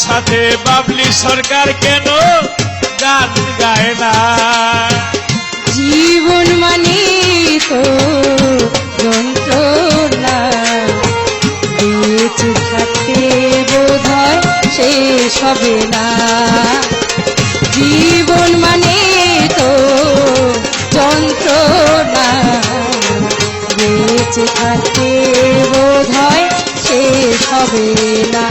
সাথে বাবলি সরকার কেন গান গায় না? জীবন মানে তো যন্ত্রণা। বেঁচে থাকতে বোধ হয় শেষ হবে না। জীবন মানে তো যন্ত্রণা। বেঁচে থাকতে বোধ হয় সে হবে না।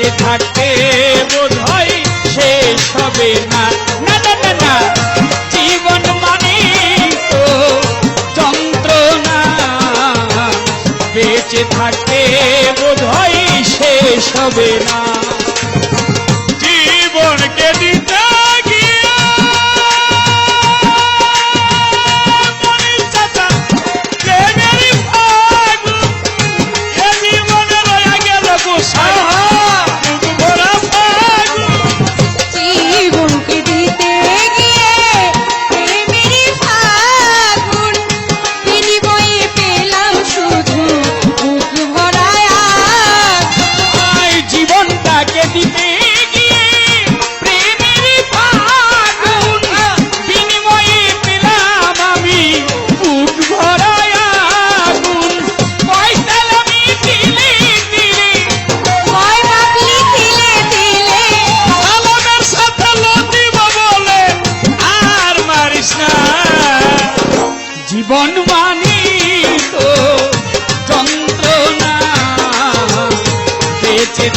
বেঁচে থাকতে বোধ হয় শেষ হবে না। না মানে যন্ত্রণা। বোধ হয় শেষ হবে না। জীবনকে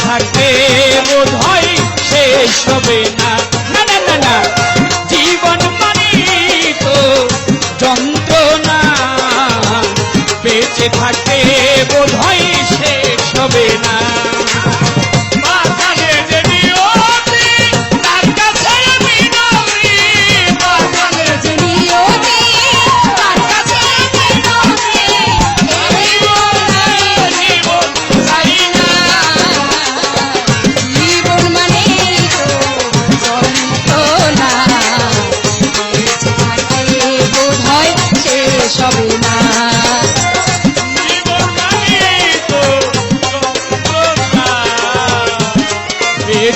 থাকবে বোধ হয় শেষ হবে না। না না না না। জীবন মানে তো যন্ত্রণা বেঁচে থাক